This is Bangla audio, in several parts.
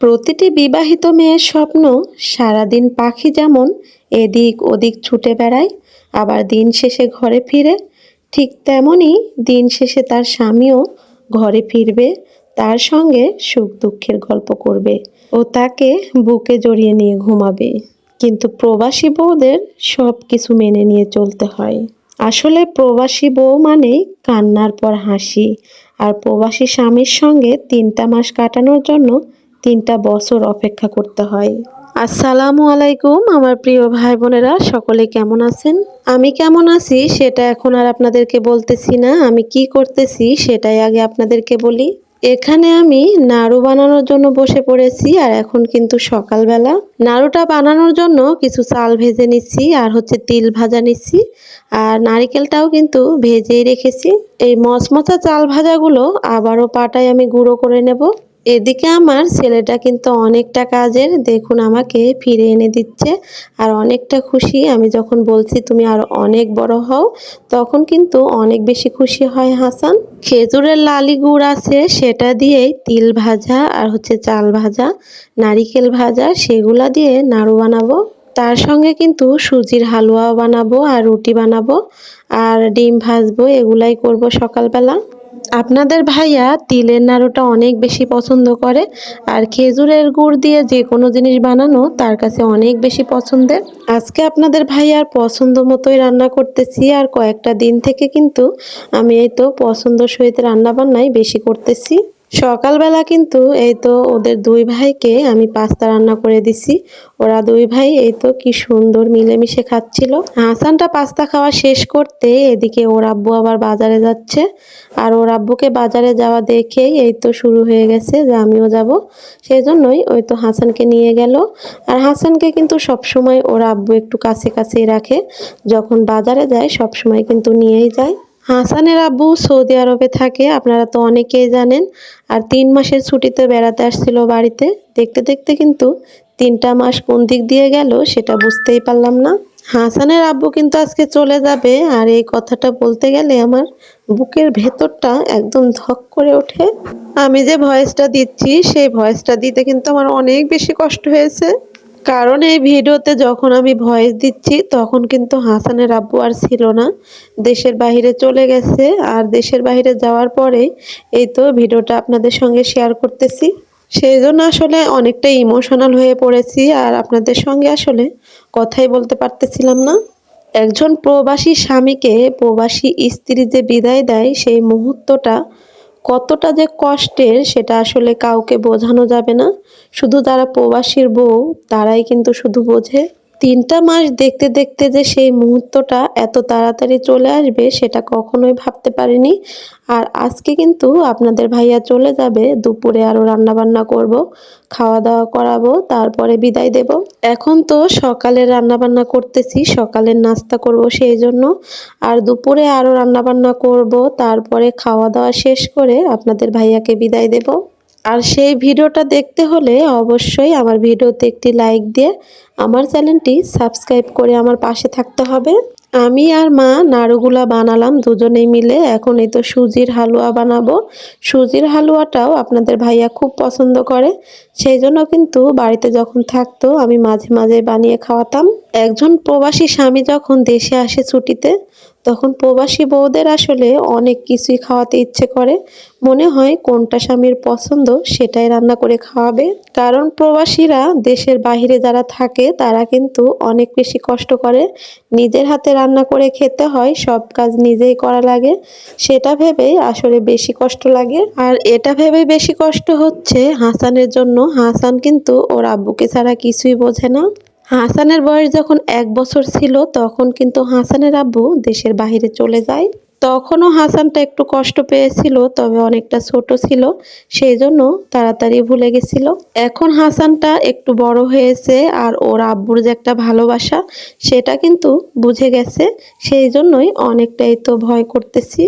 প্রতিটি বিবাহিত মেয়ের স্বপ্ন, সারাদিন পাখি যেমন এদিক ওদিক ছুটে বেড়ায়, আবার দিন শেষে ঘরে ফিরে। ঠিক তেমনই দিন শেষে তার স্বামীও ঘরে ফিরবে, তার সঙ্গে সুখ দুঃখের গল্প করবে ও তাকে বুকে জড়িয়ে নিয়ে ঘুমাবে। কিন্তু প্রবাসী বউদের সব কিছু মেনে নিয়ে চলতে হয়। আসলে প্রবাসী বউ মানেই কান্নার পর হাসি। আর প্রবাসী স্বামীর সঙ্গে তিনটা মাস কাটানোর জন্য তিনটা বছর অপেক্ষা করতে হয়। আসসালামু আলাইকুম, আমার প্রিয় ভাই বোনেরা, সকলে কেমন আছেন? আমি কেমন আছি সেটা এখন আর আপনাদেরকে বলতেছি না। আমি কি করতেছি সেটাই আগে আপনাদেরকে বলি। এখানে আমি নাড়ু বানানোর জন্য বসে পড়েছি আর এখন কিন্তু সকালবেলা। নাড়ুটা বানানোর জন্য কিছু চাল ভেজে নিচ্ছি আর হচ্ছে তিল ভাজা নিচ্ছি আর নারিকেলটাও কিন্তু ভেজেই রেখেছি। এই মচমচা চাল ভাজাগুলো আবারও পাটায় আমি গুঁড়ো করে নেব। এদিকে আমার ছেলেটা কিন্তু অনেকটা কাজের। দেখুন আমাকে ফিরে এনে দিচ্ছে। আর অনেকটা খুশি। আমি যখন বলছি, তুমি আর অনেক বড় হও, তখন কিন্তু অনেক বেশি খুশি হয় হাসান। খেজুরের লালি গুড় আছে, সেটা দিয়েই তিল ভাজা আর হচ্ছে চাল ভাজা, নারিকেল ভাজা, সেগুলা দিয়ে নাড়ু বানাবো। তার সঙ্গে কিন্তু সুজির হালুয়াও বানাবো আর রুটি বানাবো। আর ডিম ভাজবো, এগুলাই করব সকালবেলা। আপনাদের ভাইয়া তিলের নাড়ুটা অনেক বেশি পছন্দ করে, আর খেজুরের গুড় দিয়ে যে কোনো জিনিস বানানো তার কাছে অনেক বেশি পছন্দের। আজকে আপনাদের ভাইয়ার পছন্দ মতোই রান্না করতেছি, আর কয়েকটা দিন থেকে কিন্তু আমি এই তো পছন্দ সহিত রান্না বান্নাই বেশি করতেছি। সকালবেলা কিন্তু এই তো ওদের দুই ভাইকে আমি পাস্তা রান্না করে দিছি। ওরা দুই ভাই এই তো কি সুন্দর মিলেমিশে খাচ্ছিল। হাসানটা পাস্তা খাওয়া শেষ করতে এদিকে ওর আব্বু আবার বাজারে যাচ্ছে। আর ওর আব্বুকে বাজারে যাওয়া দেখেই এই তো শুরু হয়ে গেছে যে আমিও যাব। সেই জন্যই ওই তো হাসানকে নিয়ে গেল। আর হাসানকে কিন্তু সবসময় ওর আব্বু একটু কাছে কাছেই রাখে। যখন বাজারে যায় সবসময় কিন্তু নিয়েই যায়। হাসানের আব্বু সৌদি আরবে থাকে, আপনারা তো অনেকেই জানেন। আর তিন মাসের ছুটিতে বেড়াতে আসছিল বাড়িতে। দেখতে দেখতে কিন্তু তিনটা মাস কোন দিক দিয়ে গেল সেটা বুঝতেই পারলাম না। হাসানের আব্বু কিন্তু আজকে চলে যাবে, আর এই কথাটা বলতে গেলে আমার বুকের ভেতরটা একদম ধক করে ওঠে। আমি যে ভয়েসটা দিচ্ছি, সেই ভয়েসটা দিতে কিন্তু আমার অনেক বেশি কষ্ট হয়েছে। কারণ এই ভিডিওতে যখন আমি ভয়েস দিচ্ছি, তখন কিন্তু হাসানের আব্বু আর ছিল না। দেশের বাইরে চলে গেছে আর দেশের বাইরে যাওয়ার পরে এই তো ভিডিওটা আপনাদের সঙ্গে শেয়ার করতেছি। সেই জন্য আসলে অনেকটা ইমোশনাল হয়ে পড়েছি আর আপনাদের সঙ্গে আসলে কথাই বলতে পারতেছিলাম না। একজন প্রবাসী স্বামীকে প্রবাসী স্ত্রী যে বিদায় দেয়, সেই মুহূর্তটা কতটা যে কষ্টের সেটা আসলে কাউকে বোঝানো যাবে না। শুধু তারা প্রবাসীর বউ, তারাই কিন্তু শুধু বোঝে। তিনটা মাস দেখতে দেখতে যে সেই মুহূর্তটা এত তাড়াতাড়ি চলে আসবে, সেটা কখনোই ভাবতে পারিনি। আর আজকে কিন্তু আপনাদের ভাইয়া চলে যাবে, দুপুরে আরও রান্নাবান্না করব খাওয়া দাওয়া করাবো, তারপরে বিদায় দেব। এখন তো সকালে রান্নাবান্না করতেছি, সকালের নাস্তা করব সেই জন্য। আর দুপুরে আরও রান্নাবান্না করব, তারপরে খাওয়া দাওয়া শেষ করে আপনাদের ভাইয়াকে বিদায় দেব। আর সেই ভিডিওটা দেখতে হলে অবশ্যই আমার ভিডিওতে একটি লাইক দিয়ে আমার চ্যানেলটি সাবস্ক্রাইব করে আমার পাশে থাকতে হবে। আমি আর মা নাড়ুগুলা বানালাম দুজনেই মিলে। এখন এই তো সুজির হালুয়া বানাবো। সুজির হালুয়াটাও আপনাদের ভাইয়া খুব পছন্দ করে। সেই জন্য কিন্তু বাড়িতে যখন থাকতো, আমি মাঝে মাঝে বানিয়ে খাওয়াতাম। একজন প্রবাসী স্বামী যখন দেশে আসে ছুটিতে তখন প্রবাসী বউদের আসলে অনেক কিছুই খাওয়াতে ইচ্ছে করে। মনে হয় কোনটা স্বামীর পছন্দ সেটাই রান্না করে খাওয়াবে। কারণ প্রবাসীরা দেশের বাহিরে যারা থাকে, তারা কিন্তু অনেক বেশি কষ্ট করে। নিজের হাতে রান্না করে খেতে হয়, সব কাজ নিজেই করা লাগে। সেটা ভেবেই আসলে বেশি কষ্ট লাগে। আর এটা ভেবেই বেশি কষ্ট হচ্ছে হাসানের জন্য। হাসান কিন্তু ওর আব্বুকে ছাড়া কিছুই বোঝে না। হাসানের বয়স যখন এক বছর ছিল, তখন কিন্তু হাসানের আব্বু দেশের বাহিরে চলে যায়। তখনও হাসানটা একটু কষ্ট পেয়েছিল, তবে অনেকটা ছোট ছিল সেই জন্য তাড়াতাড়ি ভুলে গেছিল। এখন হাসানটা একটু বড় হয়েছে আর ওর আব্বুর যে একটা ভালোবাসা, সেটা কিন্তু বুঝে গেছে সেই জন্যই অনেকটাই তো ভয় করতেছি।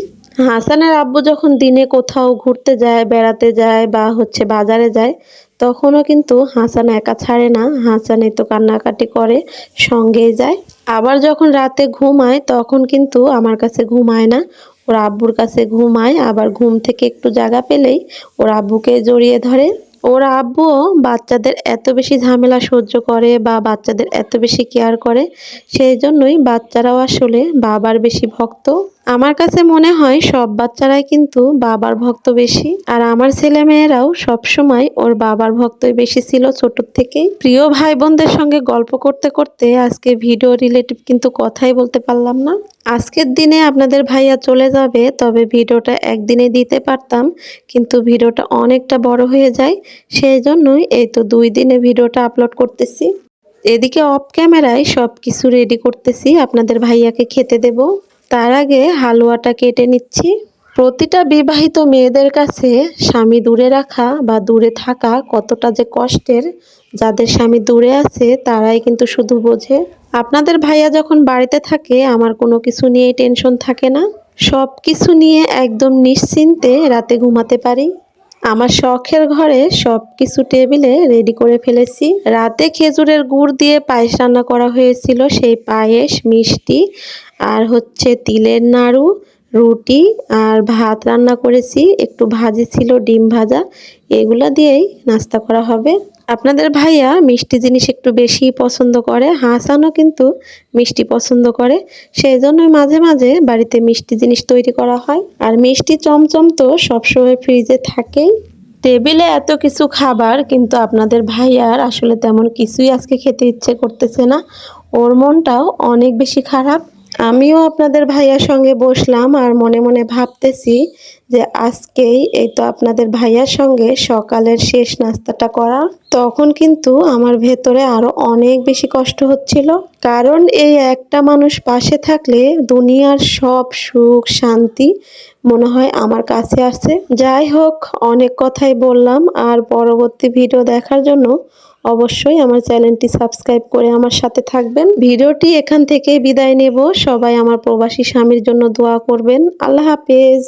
হাসানের আব্বু যখন দিনে কোথাও ঘুরতে যায়, বেড়াতে যায় বা হচ্ছে বাজারে যায়, তখনও কিন্তু হাসান একা ছাড়ে না। হাসান তো কান্নাকাটি করে, সঙ্গেই যায়। আবার যখন রাতে ঘুমায়, তখন কিন্তু আমার কাছে ঘুমায় না। ওর আব্বুর কাছে ঘুমায়, আবার ঘুম থেকে একটু জায়গা পেলেই ওর আব্বুকে জড়িয়ে ধরে। ওর আব্বুও বাচ্চাদের এত বেশি ঝামেলা সহ্য করে বা বাচ্চাদের এত বেশি কেয়ার করে, সেই জন্যই বাচ্চারাও আসলে বাবার বেশি ভক্ত। আমার কাছে মনে হয় সব বাচ্চারাই কিন্তু বাবার ভক্ত বেশি, আর আমার ছেলে মেয়েরাও সবসময় ওর বাবার ভক্তই বেশি ছিল ছোটোর থেকেই। প্রিয় ভাই বোনদের সঙ্গে গল্প করতে করতে আজকে ভিডিও রিলেটিভ কিন্তু কথাই বলতে পারলাম না। আজকের দিনে আপনাদের ভাইয়া চলে যাবে, তবে ভিডিওটা একদিনে দিতে পারতাম, কিন্তু ভিডিওটা অনেকটা বড় হয়ে যায় সেই জন্যই এই তো দুই দিনে ভিডিওটা আপলোড করতেছি। এদিকে অফ ক্যামেরায় সব কিছু রেডি করতেছি, আপনাদের ভাইয়াকে খেতে দেব। তার আগে হালুয়াটা কেটে নিচ্ছি। প্রতিটা বিবাহিত মেয়েদের কাছে স্বামী দূরে রাখা বা দূরে থাকা কতটা যে কষ্টের, যাদের স্বামী দূরে আছে তারাই কিন্তু শুধু বোঝে। আপনাদের ভাইয়া যখন বাড়িতে থাকে, আমার কোনো কিছু নিয়েই টেনশন থাকে না। সব কিছু নিয়ে একদম নিশ্চিন্তে রাতে ঘুমাতে পারি। আমার শখের ঘরে সব কিছু টেবিলে রেডি করে ফেলেছি। রাতে খেজুরের গুড় দিয়ে পায়েস রান্না করা হয়েছিল সেই পায়েস, মিষ্টি আর হচ্ছে তিলের নাড়ু, রুটি আর ভাত রান্না করেছি। একটু ভাজি ছিল, ডিম ভাজা। এগুলো দিয়েই নাস্তা করা হবে। আপনাদের ভাইয়া মিষ্টি জিনিস একটু বেশি পছন্দ করে। হাসানও কিন্তু মিষ্টি পছন্দ করে। সেই জন্যই মাঝে মাঝে বাড়িতে মিষ্টি জিনিস তৈরি করা হয়। আর মিষ্টি চমচম তো সবসময় ফ্রিজে থাকেই। টেবিলে এত কিছু খাবার, কিন্তু আপনাদের ভাইয়ার আসলে তেমন কিছুই আজকে খেতে ইচ্ছে করতেছে না। ওর মনটাও অনেক বেশি খারাপ। আমিও আপনাদের ভাইয়ার সঙ্গে বসলাম আর মনে মনে ভাবতেছি যে আজকেই এই তো আপনাদের ভাইয়ার সঙ্গে সকালের শেষ নাস্তাটা করা। তখন কিন্তু আমার ভেতরে আরও অনেক বেশি কষ্ট হচ্ছিল। কারণ এই একটা মানুষ পাশে থাকলে দুনিয়ার সব সুখ, শান্তি মনে হয় আমার কাছে আছে যাই হোক, অনেক কথাই বললাম আর পরবর্তী ভিডিও দেখার জন্য অবশ্যই আমার চ্যানেলটি সাবস্ক্রাইব করে আমার সাথে থাকবেন। ভিডিওটি এখান থেকে বিদায় নেব। সবাই আমার প্রবাসী স্বামীর জন্য দোয়া করবেন। আল্লাহ হাফেজ।